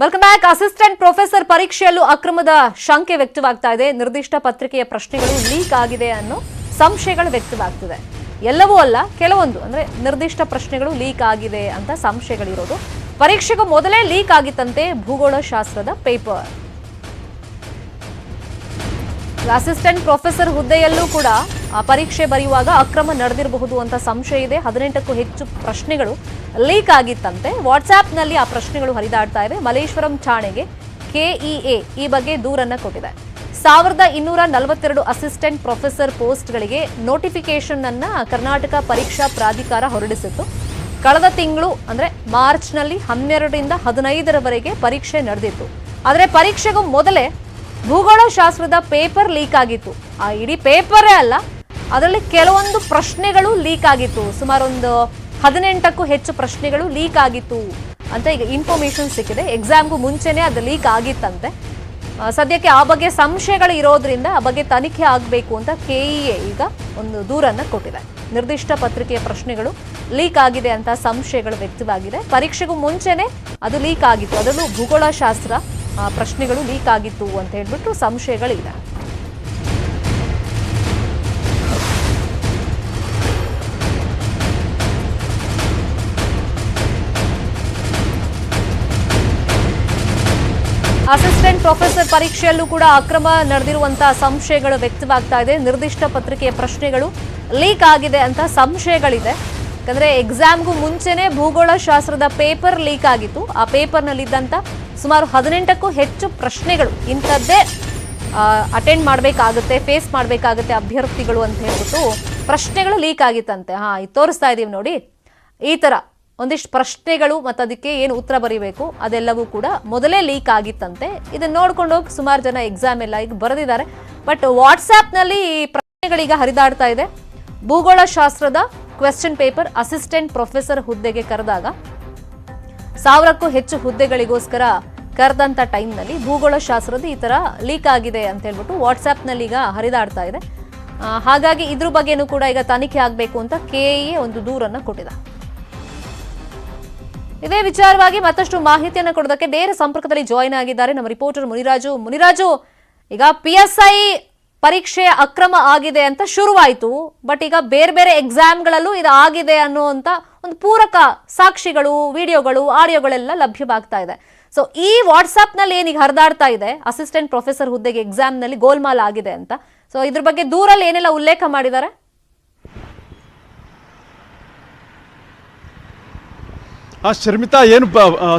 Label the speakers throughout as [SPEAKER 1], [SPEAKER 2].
[SPEAKER 1] Welcome back assistant professor ಪರೀಕ್ಷೆಯಲ್ಲೂ ಅಕ್ರಮದ ಶಂಕೆ ವ್ಯಕ್ತವಾಗ್ತಾ ಇದೆ. ನಿರ್ದಿಷ್ಟ ಪತ್ರಿಕೆಯ ಪ್ರಶ್ನೆಗಳು ಲೀಕ್ ಆಗಿದೆ ಅನ್ನೋ ಸಂಶಯಗಳು ವ್ಯಕ್ತವಾಗ್ತಿದೆ. ಎಲ್ಲವೂ ಅಲ್ಲ, ಕೆಲವೊಂದು, ಅಂದ್ರೆ ನಿರ್ದಿಷ್ಟ ಪ್ರಶ್ನೆಗಳು ಲೀಕ್ ಆಗಿದೆ ಅಂತ ಸಂಶಯಗಳಿರೋದು. ಪರೀಕ್ಷೆಗೂ ಮೊದಲೇ ಲೀಕ್ ಆಗಿತ್ತಂತೆ ಭೂಗೋಳ ಶಾಸ್ತ್ರದ ಪೇಪರ್ ಅಸಿಸ್ಟೆಂಟ್ ಪ್ರೊಫೆಸರ್ ಹುದ್ದೆಯಲ್ಲೂ ಕೂಡ ಪರೀಕ್ಷೆ ಬರೆಯುವಾಗ ಅಕ್ರಮ ನಡೆದಿರಬಹುದು ಅಂತ ಸಂಶಯ ಇದೆ. ಹದಿನೆಂಟಕ್ಕೂ ಹೆಚ್ಚು ಪ್ರಶ್ನೆಗಳು ಲೀಕ್ ಆಗಿತ್ತಂತೆ. ವಾಟ್ಸ್ಆ್ಯಪ್ನಲ್ಲಿ ಆ ಪ್ರಶ್ನೆಗಳು ಹರಿದಾಡ್ತಾ ಇವೆ. ಮಲೇಶ್ವರಂ ಠಾಣೆಗೆ ಕೆಇಎ ಈ ಬಗ್ಗೆ ದೂರನ್ನು ಕೊಟ್ಟಿದೆ. ಸಾವಿರದ ಇನ್ನೂರ ನಲವತ್ತೆರಡು ಅಸಿಸ್ಟೆಂಟ್ ಪ್ರೊಫೆಸರ್ ಪೋಸ್ಟ್ಗಳಿಗೆ ನೋಟಿಫಿಕೇಶನ್ ಅನ್ನ ಕರ್ನಾಟಕ ಪರೀಕ್ಷಾ ಪ್ರಾಧಿಕಾರ ಹೊರಡಿಸಿತ್ತು. ಕಳೆದ ತಿಂಗಳು, ಅಂದ್ರೆ ಮಾರ್ಚ್ನಲ್ಲಿ ಹನ್ನೆರಡರಿಂದ ಹದಿನೈದರವರೆಗೆ ಪರೀಕ್ಷೆ ನಡೆದಿತ್ತು. ಆದರೆ ಪರೀಕ್ಷೆಗೂ ಮೊದಲೇ ಭೂಗೋಳ ಶಾಸ್ತ್ರದ ಪೇಪರ್ ಲೀಕ್ ಆಗಿತ್ತು. ಆ ಇಡೀ ಪೇಪರೇ ಅಲ್ಲ ಅದರಲ್ಲಿ ಕೆಲವೊಂದು ಪ್ರಶ್ನೆಗಳು ಲೀಕ್ ಆಗಿತ್ತು. ಸುಮಾರು ಒಂದು ಹದಿನೆಂಟಕ್ಕೂ ಹೆಚ್ಚು ಪ್ರಶ್ನೆಗಳು ಲೀಕ್ ಆಗಿತ್ತು ಅಂತ ಈಗ ಇನ್ಫಾರ್ಮೇಶನ್ ಸಿಕ್ಕಿದೆ. ಎಕ್ಸಾಮ್ಗೂ ಮುಂಚೆನೇ ಅದು ಲೀಕ್ ಆಗಿತ್ತಂತೆ. ಸದ್ಯಕ್ಕೆ ಆ ಬಗ್ಗೆ ಸಂಶಯಗಳು ಇರೋದ್ರಿಂದ ಆ ಬಗ್ಗೆ ತನಿಖೆ ಆಗಬೇಕು ಅಂತ ಕೆಇಎ ಈಗ ಒಂದು ದೂರನ್ನು ಕೊಟ್ಟಿದೆ. ನಿರ್ದಿಷ್ಟ ಪತ್ರಿಕೆಯ ಪ್ರಶ್ನೆಗಳು ಲೀಕ್ ಆಗಿದೆ ಅಂತ ಸಂಶಯಗಳು ವ್ಯಕ್ತವಾಗಿದೆ. ಪರೀಕ್ಷೆಗೂ ಮುಂಚೆನೆ ಅದು ಲೀಕ್ ಆಗಿತ್ತು. ಅದರಲ್ಲೂ ಭೂಗೋಳಶಾಸ್ತ್ರ ಪ್ರಶ್ನೆಗಳು ಲೀಕ್ ಆಗಿತ್ತು ಅಂತ ಹೇಳ್ಬಿಟ್ಟು ಸಂಶಯಗಳಿದೆ. ಅಸಿಸ್ಟೆಂಟ್ ಪ್ರೊಫೆಸರ್ ಪರೀಕ್ಷೆಯಲ್ಲೂ ಕೂಡ ಅಕ್ರಮ ನಡೆದಿರುವಂತಹ ಸಂಶಯಗಳು ವ್ಯಕ್ತವಾಗ್ತಾ ಇದೆ. ನಿರ್ದಿಷ್ಟ ಪತ್ರಿಕೆಯ ಪ್ರಶ್ನೆಗಳು ಲೀಕ್ ಆಗಿದೆ ಅಂತ ಸಂಶಯಗಳಿದೆ. ಯಾಕಂದ್ರೆ ಎಕ್ಸಾಮ್ಗೂ ಮುಂಚೆನೆ ಭೂಗೋಳ ಶಾಸ್ತ್ರದ ಪೇಪರ್ ಲೀಕ್ ಆಗಿತ್ತು. ಆ ಪೇಪರ್ನಲ್ಲಿದ್ದಂಥ ಸುಮಾರು ಹದಿನೆಂಟಕ್ಕೂ ಹೆಚ್ಚು ಪ್ರಶ್ನೆಗಳು ಇಂಥದ್ದೇ ಅಟೆಂಡ್ ಮಾಡಬೇಕಾಗುತ್ತೆ ಫೇಸ್ ಮಾಡಬೇಕಾಗುತ್ತೆ ಅಭ್ಯರ್ಥಿಗಳು ಅಂತ ಹೇಳ್ಬಿಟ್ಟು ಪ್ರಶ್ನೆಗಳು ಲೀಕ್ ಆಗಿತ್ತಂತೆ. ಹಾ ತೋರಿಸ್ತಾ ಇದೀವಿ ನೋಡಿ. ಈ ತರ ಒಂದಿಷ್ಟು ಪ್ರಶ್ನೆಗಳು ಮತ್ತು ಅದಕ್ಕೆ ಏನು ಉತ್ತರ ಬರೀಬೇಕು ಅದೆಲ್ಲವೂ ಕೂಡ ಮೊದಲೇ ಲೀಕ್ ಆಗಿತ್ತಂತೆ. ಇದನ್ನು ನೋಡ್ಕೊಂಡು ಹೋಗಿ ಸುಮಾರು ಜನ ಎಕ್ಸಾಮ್ ಎಲ್ಲ ಈಗ ಬರೆದಿದ್ದಾರೆ. ಬಟ್ ವಾಟ್ಸ್ಆ್ಯಪ್ನಲ್ಲಿ ಈ ಪ್ರಶ್ನೆಗಳೀಗ ಹರಿದಾಡ್ತಾ ಇದೆ. ಭೂಗೋಳ ಶಾಸ್ತ್ರದ ಕ್ವೆಶ್ಚನ್ ಪೇಪರ್ ಅಸಿಸ್ಟೆಂಟ್ ಪ್ರೊಫೆಸರ್ ಹುದ್ದೆಗೆ ಕರೆದಾಗ ಸಾವಿರಕ್ಕೂ ಹೆಚ್ಚು ಹುದ್ದೆಗಳಿಗೋಸ್ಕರ ಕರೆದಂಥ ಟೈಮ್ನಲ್ಲಿ ಭೂಗೋಳ ಶಾಸ್ತ್ರದ ಈ ಥರ ಲೀಕ್ ಆಗಿದೆ ಅಂತ ಹೇಳ್ಬಿಟ್ಟು ವಾಟ್ಸ್ಆ್ಯಪ್ನಲ್ಲಿ ಈಗ ಹರಿದಾಡ್ತಾ ಇದೆ. ಹಾಗಾಗಿ ಇದ್ರ ಬಗ್ಗೆನೂ ಕೂಡ ಈಗ ತನಿಖೆ ಆಗಬೇಕು ಅಂತ ಕೆಎ ಒಂದು ದೂರನ್ನು ಕೊಟ್ಟಿದೆ. ಇದೇ ವಿಚಾರವಾಗಿ ಮತ್ತಷ್ಟು ಮಾಹಿತಿಯನ್ನು ಕೊಡೋದಕ್ಕೆ ನೇರ ಸಂಪರ್ಕದಲ್ಲಿ ಜಾಯಿನ್ ಆಗಿದ್ದಾರೆ ನಮ್ಮ ರಿಪೋರ್ಟರ್ ಮುನಿರಾಜು. ಮುನಿರಾಜು, ಈಗ ಪಿ ಎಸ್ ಐ ಪರೀಕ್ಷೆ ಅಕ್ರಮ ಆಗಿದೆ ಅಂತ ಶುರುವಾಯಿತು ಬಟ್ ಈಗ ಬೇರೆ ಬೇರೆ ಎಕ್ಸಾಮ್ಗಳಲ್ಲೂ ಇದು ಆಗಿದೆ ಅನ್ನುವಂತ ಒಂದು ಪೂರಕ ಸಾಕ್ಷಿಗಳು, ವಿಡಿಯೋಗಳು, ಆಡಿಯೋಗಳೆಲ್ಲ ಲಭ್ಯವಾಗ್ತಾ ಇದೆ. ಸೊ ಈ ವಾಟ್ಸ್ಆಪ್ನಲ್ಲಿ ಏನೀಗ ಹರಿದಾಡ್ತಾ ಇದೆ ಅಸಿಸ್ಟೆಂಟ್ ಪ್ರೊಫೆಸರ್ ಹುದ್ದೆಗೆ ಎಕ್ಸಾಮ್ನಲ್ಲಿ ಗೋಲ್ಮಾಲ್ ಆಗಿದೆ ಅಂತ. ಸೊ ಇದ್ರ ಬಗ್ಗೆ ದೂರಲ್ಲಿ ಏನೆಲ್ಲ ಉಲ್ಲೇಖ ಮಾಡಿದ್ದಾರೆ?
[SPEAKER 2] ಆ ಶರ್ಮಿತಾ ಏನು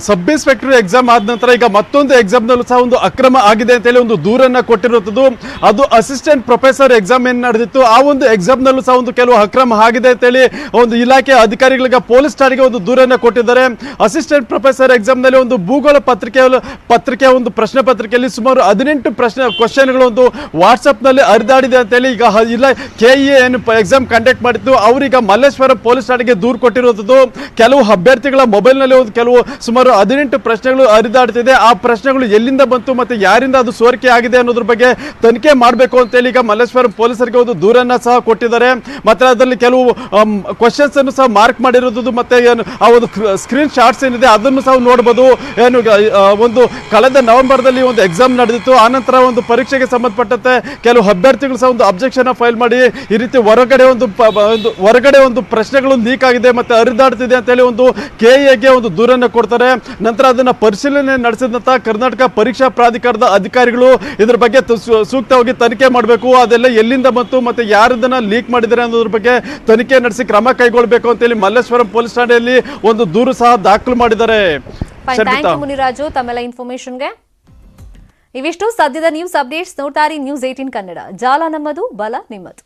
[SPEAKER 2] ಸಬ್ ಇನ್ಸ್ಪೆಕ್ಟರ್ ಎಕ್ಸಾಮ್ ಆದ ನಂತರ ಈಗ ಮತ್ತೊಂದು ಎಕ್ಸಾಮ್ನಲ್ಲೂ ಸಹ ಒಂದು ಅಕ್ರಮ ಆಗಿದೆ ಅಂತೇಳಿ ಒಂದು ದೂರನ್ನು ಕೊಟ್ಟಿರುವಂಥದ್ದು. ಅದು ಅಸಿಸ್ಟೆಂಟ್ ಪ್ರೊಫೆಸರ್ ಎಕ್ಸಾಮ್ ಏನು ನಡೆದಿತ್ತು, ಆ ಒಂದು ಎಕ್ಸಾಮ್ನಲ್ಲೂ ಸಹ ಒಂದು ಕೆಲವು ಅಕ್ರಮ ಆಗಿದೆ ಅಂತೇಳಿ ಒಂದು ಇಲಾಖೆ ಅಧಿಕಾರಿಗಳಿಗೆ ಪೊಲೀಸ್ ಠಾಣೆಗೆ ಒಂದು ದೂರನ್ನು ಕೊಟ್ಟಿದ್ದಾರೆ. ಅಸಿಸ್ಟೆಂಟ್ ಪ್ರೊಫೆಸರ್ ಎಕ್ಸಾಮ್ನಲ್ಲಿ ಒಂದು ಭೂಗೋಳ ಪತ್ರಿಕೆ ಪತ್ರಿಕೆಯ ಒಂದು ಪ್ರಶ್ನೆ ಪತ್ರಿಕೆಯಲ್ಲಿ ಸುಮಾರು ಹದಿನೆಂಟು ಪ್ರಶ್ನೆ ಕ್ವಶನ್ಗಳು ಒಂದು ವಾಟ್ಸಪ್ನಲ್ಲಿ ಹರಿದಾಡಿದೆ ಅಂತೇಳಿ ಈಗ ಇಲ್ಲ ಕೆ ಇ ಏನು ಎಕ್ಸಾಮ್ ಕಂಡಕ್ಟ್ ಮಾಡಿತ್ತು ಅವರೀಗ ಮಲ್ಲೇಶ್ವರ ಪೊಲೀಸ್ ಠಾಣೆಗೆ ದೂರು ಕೊಟ್ಟಿರುವಂಥದ್ದು. ಕೆಲವು ಅಭ್ಯರ್ಥಿಗಳ ಮೊಬೈಲ್ನಲ್ಲಿ ಒಂದು ಕೆಲವು ಸುಮಾರು ಹದಿನೆಂಟು ಪ್ರಶ್ನೆಗಳು ಹರಿದಾಡ್ತಿದೆ. ಆ ಪ್ರಶ್ನೆಗಳು ಎಲ್ಲಿಂದ ಬಂತು ಮತ್ತು ಯಾರಿಂದ ಅದು ಸೋರಿಕೆ ಆಗಿದೆ ಅನ್ನೋದ್ರ ಬಗ್ಗೆ ತನಿಖೆ ಮಾಡಬೇಕು ಅಂತೇಳಿ ಈಗ ಮಲ್ಲೇಶ್ವರಂ ಪೊಲೀಸರಿಗೆ ಒಂದು ದೂರನ್ನು ಸಹ ಕೊಟ್ಟಿದ್ದಾರೆ. ಮತ್ತು ಅದರಲ್ಲಿ ಕೆಲವು ಕ್ವಶನ್ಸ್ ಅನ್ನು ಸಹ ಮಾರ್ಕ್ ಮಾಡಿರೋದು ಮತ್ತು ಏನು, ಆ ಒಂದು ಸ್ಕ್ರೀನ್ ಶಾಟ್ಸ್ ಏನಿದೆ ಅದನ್ನು ಸಹ ನೋಡ್ಬೋದು. ಏನು ಒಂದು ಕಳೆದ ನವೆಂಬರ್ದಲ್ಲಿ ಒಂದು ಎಕ್ಸಾಮ್ ನಡೆದಿತ್ತು. ಆನಂತರ ಒಂದು ಪರೀಕ್ಷೆಗೆ ಸಂಬಂಧಪಟ್ಟಂತೆ ಕೆಲವು ಅಭ್ಯರ್ಥಿಗಳು ಸಹ ಒಂದು ಅಬ್ಜೆಕ್ಷನ್ ಫೈಲ್ ಮಾಡಿ ಈ ರೀತಿ ಹೊರಗಡೆ ಒಂದು ಒಂದು, ಹೊರಗಡೆ ಒಂದು ಪ್ರಶ್ನೆಗಳು ಲೀಕ್ ಆಗಿದೆ ಮತ್ತು ಹರಿದಾಡ್ತಿದೆ ಅಂತೇಳಿ ಒಂದು ಕೆ ಎಗೆ ಒಂದು ದೂರನ್ನು ಕೊಡ್ತಾರೆ. ನಂತರ ಅದನ್ನ ಪರಿಶೀಲನೆ ನಡೆಸಿದಂತ ಕರ್ನಾಟಕ ಪರೀಕ್ಷಾ ಪ್ರಾಧಿಕಾರದ ಅಧಿಕಾರಿಗಳು ಇದರ ಬಗ್ಗೆ ಸೂಕ್ತವಾಗಿ ತನಿಖೆ ಮಾಡಬೇಕು. ಅದೆಲ್ಲ ಎಲ್ಲಿಂದ ಬಂತು ಮತ್ತೆ ಯಾರದನ್ನ ಲೀಕ್ ಮಾಡಿದ್ದಾರೆ ಅನ್ನೋದ್ರ ಬಗ್ಗೆ ತನಿಖೆ ನಡೆಸಿ ಕ್ರಮ ಕೈಗೊಳ್ಳಬೇಕು ಅಂತೇಳಿ ಮಲ್ಲೇಶ್ವರಂ ಪೊಲೀಸ್ ಠಾಣೆಯಲ್ಲಿ ಒಂದು ದೂರು ಸಹ ದಾಖಲು ಮಾಡಿದ್ದಾರೆ.
[SPEAKER 1] ಮುನಿರಾಜು. ತಮ್ಮೆಲ್ಲ ಇನ್ಫಾರ್ಮೇಶನ್ಗೆ ಇವಿಷ್ಟು. ಸದ್ಯದ ನ್ಯೂಸ್ ಅಪ್ಡೇಟ್ಸ್ ನೋಡ್ತಾರೆ ನ್ಯೂಸ್ ಏಟೀನ್ ಕನ್ನಡ. ಜಾಲ ನಮ್ಮದು ಬಲ ನಿಮ್ಮದು.